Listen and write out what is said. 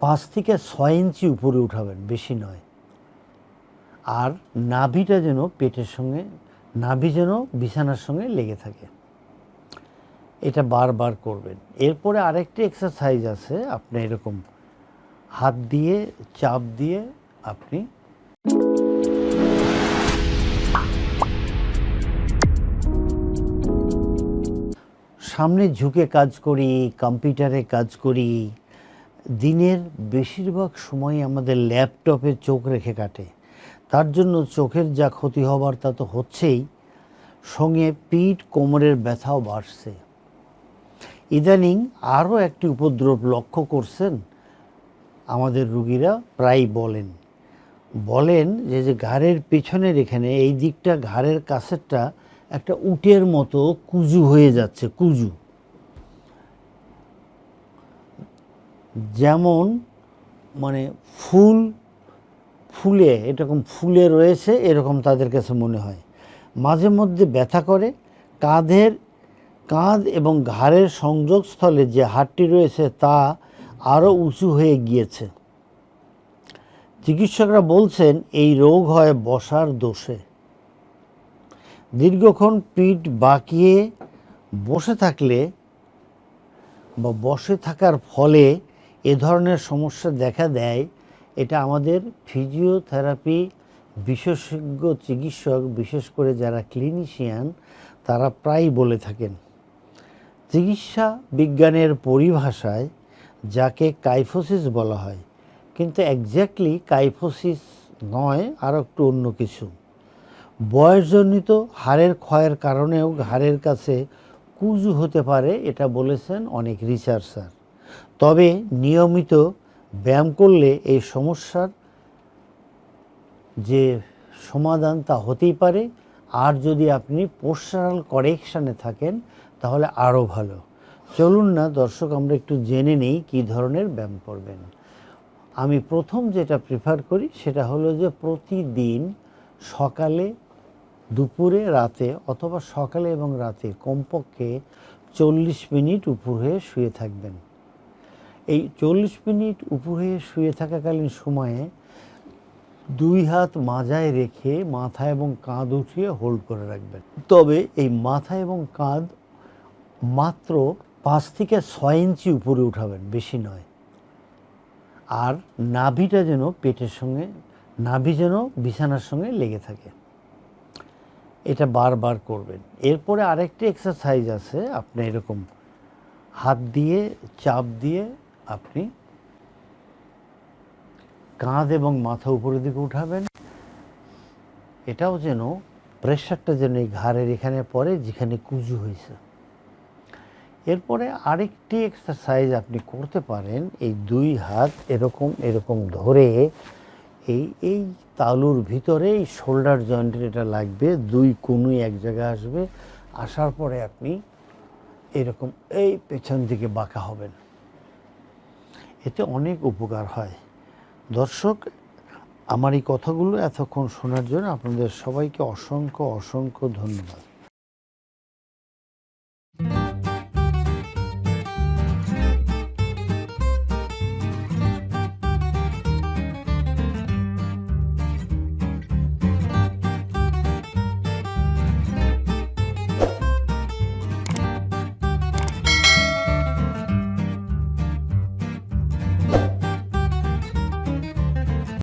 পাঁচ থেকে ছয় ইঞ্চি উপরে উঠাবেন, বেশি নয়। আর নাভিটা যেন পেটের সঙ্গে, নাভি যেন বিছানার সঙ্গে লেগে থাকে। এটা বারবার করবেন। এরপরে আরেকটি এক্সারসাইজ আছে, আপনি এরকম হাত দিয়ে, চাপ দিয়ে আপনি সামনে ঝুঁকে কাজ করি, কম্পিউটারে কাজ করি দিনের বেশিরভাগ সময় আমাদের ল্যাপটপে চোখ রেখে কাটে। তার জন্য চোখের যা ক্ষতি হবার তা তো হচ্ছেই, সঙ্গে পিঠ কোমরের ব্যথাও বাড়ছে। ইদানিং আরও একটি উপদ্রব লক্ষ্য করছেন আমাদের রুগীরা প্রায় বলেন। বলেন যে যে ঘাড়ের পেছনের এখানে, এই দিকটা ঘাড়ের কাছেরটা একটা উটের মতো কুজু হয়ে যাচ্ছে, কুজু। যেমন মানে ফুল, ফুলে, এরকম ফুলে রয়েছে, এরকম তাদের কাছে মনে হয়। মাঝে মধ্যে ব্যথা করে, কাঁধের, কাঁধ এবং ঘাড়ের সংযোগস্থলে যে হাড়টি রয়েছে তা আরও উঁচু হয়ে গিয়েছে। চিকিৎসকরা বলছেন, এই রোগ হয় বসার দোষে। দীর্ঘক্ষণ পিঠ বাঁকিয়ে বসে থাকলে বা বসে থাকার ফলে এ ধরনের সমস্যা দেখা দেয়, এটা আমাদের ফিজিওথেরাপি বিশেষজ্ঞ চিকিৎসক, বিশেষ করে যারা ক্লিনিশিয়ান তারা প্রায় বলে থাকেন। চিকিৎসা বিজ্ঞানের পরিভাষায় যাকে কাইফোসিস বলা হয়, কিন্তু একজ্যাক্টলি কাইফোসিস নয়, আর একটু অন্য কিছু। বয়সজনিত হাড়ের ক্ষয়ের কারণেও হাড়ের কাছে কুজু হতে পারে, এটা বলেছেন অনেক রিসার্চার তবে নিয়মিত ব্যায়াম করলে এই সমস্যার যে সমাধান তা হতেই পারে। আর যদি আপনি পোস্টারাল কারেকশানে থাকেন, তাহলে আরও ভালো। চলুন না, দর্শক, আমরা একটু জেনে নেই কী ধরনের ব্যায়াম করবেন। আমি প্রথম যেটা প্রিফার করি, সেটা হলো যে প্রতিদিন সকালে, দুপুরে, রাতে অথবা সকালে এবং রাতে কমপক্ষে চল্লিশ মিনিট উপর হয়ে শুয়ে থাকবেন। এই চল্লিশ মিনিট উপর শুয়ে থাকাকালীন সময়ে দুই হাত মাজায় রেখে মাথা এবং কাঁধ উঠিয়ে হোল্ড করে রাখবেন। তবে এই মাথা এবং কাঁধ মাত্র পাঁচ থেকে ছয় ইঞ্চি উপরে উঠাবেন, বেশি নয়। আর নাভিটা যেন পেটের সঙ্গে, নাভি যেন বিছানার সঙ্গে লেগে থাকে। এটা বারবার করবেন। এরপরে আরেকটি এক্সারসাইজ আছে, আপনি এরকম হাত দিয়ে, চাপ দিয়ে আপনি কাঁধ এবং মাথা উপরের দিকে উঠাবেন। এটাও যেন প্রেশারটা যেন এই ঘাড়ের এখানে পড়ে, যেখানে কুজু হয়েছে। এরপরে আরেকটি এক্সারসাইজ আপনি করতে পারেন, এই দুই হাত এরকম এরকম ধরে এই এই তালুর ভিতরে এই শোল্ডার জয়েন্টের এটা লাগবে, দুই কোনুই এক জায়গায় আসবে। আসার পরে আপনি এরকম এই পেছন দিকে বাঁকা হবেন। এতে অনেক উপকার হয়। দর্শক, আমার এই কথাগুলো এতক্ষণ শোনার জন্য আপনাদের সবাইকে অসংখ্য অসংখ্য ধন্যবাদ।